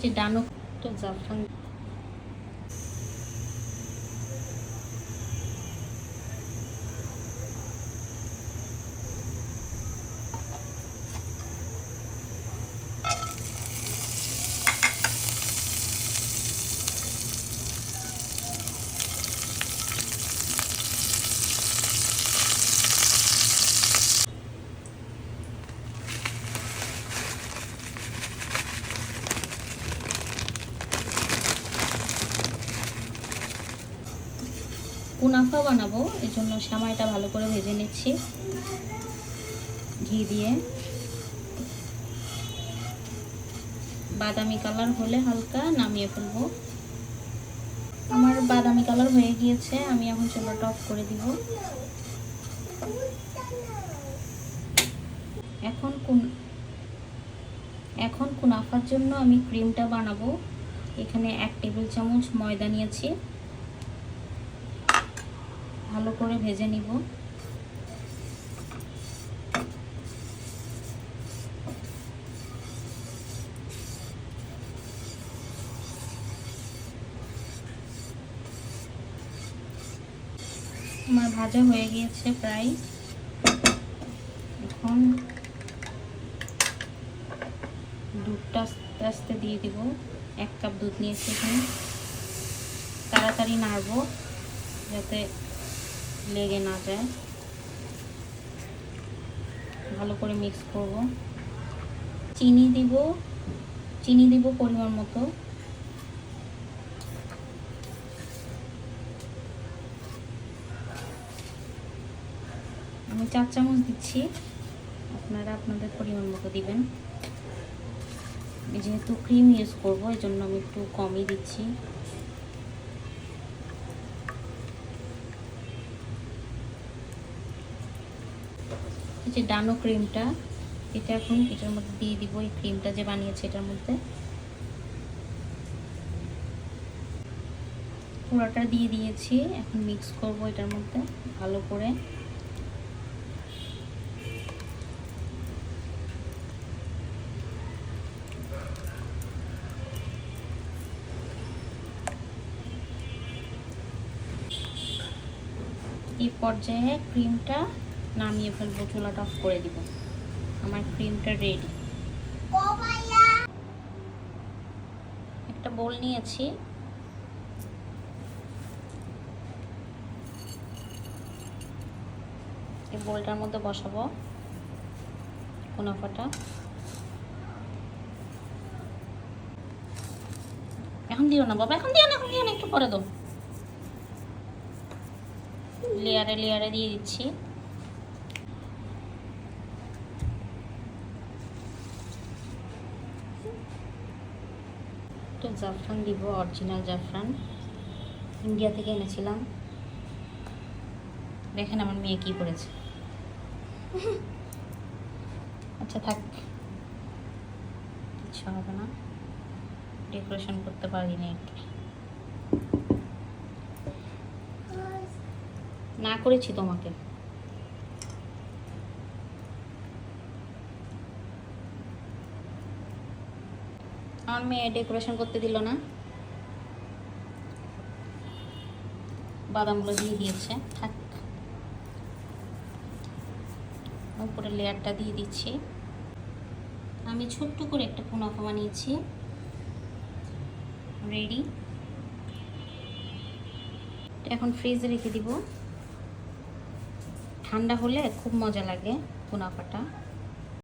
যে ডানো তো জাফরান কুনাফা বানাবো এই জন্য সামাইটা ভালো করে ভেজে নিচ্ছি। ঘি দিয়ে। বাদামি কালার হলে হালকা নামিয়ে ফেলব। আমার বাদামি কালার হয়ে গিয়েছে, আমি এখন চুলাটা অফ করে দিব। এখন কোন এখন কুনাফার জন্য আমি ক্রিমটা বানাবো। এখানে এক টেবিল চামচ ময়দা নিয়েছি। ভালো করে ভেজে নিব। আমার ভাজা হয়ে গিয়েছে প্রায়। এখন দুধটা আস্তে আস্তে দিয়ে দিব। এক কাপ দুধ নিয়েছি এখানে। তাড়াতাড়ি নাড়বো যাতে লেগে না যায়। ভালো করে মিক্স করব। চিনি দিব চিনি দিব পরিমাণ মতো। আমি চার চামচ দিচ্ছি। আপনারা আপনাদের পরিমাণ মতো দিবেন। যেহেতু ক্রিম ইউজ করব এই জন্য আমি একটু কমই দিচ্ছি। এই যে ডানো ক্রিমটা, এটা এখন এটার মধ্যে দিয়ে দিব, এই ক্রিমটা যে বানিয়েছে এটার মধ্যে। পুরোটা দিয়ে দিয়েছি, এখন মিক্স করব এটার মধ্যে, ভালো করে। এই পর্যায়ে ক্রিমটা নামিয়ে ফেলব, চুলাটা অফ করে দিব। আমার ক্রিমটা রেডি একটা বোল নিয়েছি। এই বোলটার মধ্যে বসাবো কুনাফাটা এখন দিও না বাবা, এখন দিও না, এখন দিও একটু পরে দাও। লেয়ারে লেয়ারে দিয়ে দিচ্ছি। একটু জাফরান দিব অরিজিনাল জাফরান। ইন্ডিয়া থেকে এনেছিলাম। দেখেন আমার মেয়ে কি করেছে। আচ্ছা থাক। কিছু হবে না। ডেকোরেশন করতে পারিনি একটু। না করেছি তোমাকে। আমার মেয়ে ডেকোরেশন করতে দিল না। বাদামগুলো দিয়ে দিয়েছে, থাক। উপরে লেয়ারটা দিয়ে দিচ্ছি। আমি ছোট্ট করে একটা কুনাফা বানিয়েছি রেডি এখন ফ্রিজে রেখে দিব। ঠান্ডা হলে খুব মজা লাগে কুনাফাটা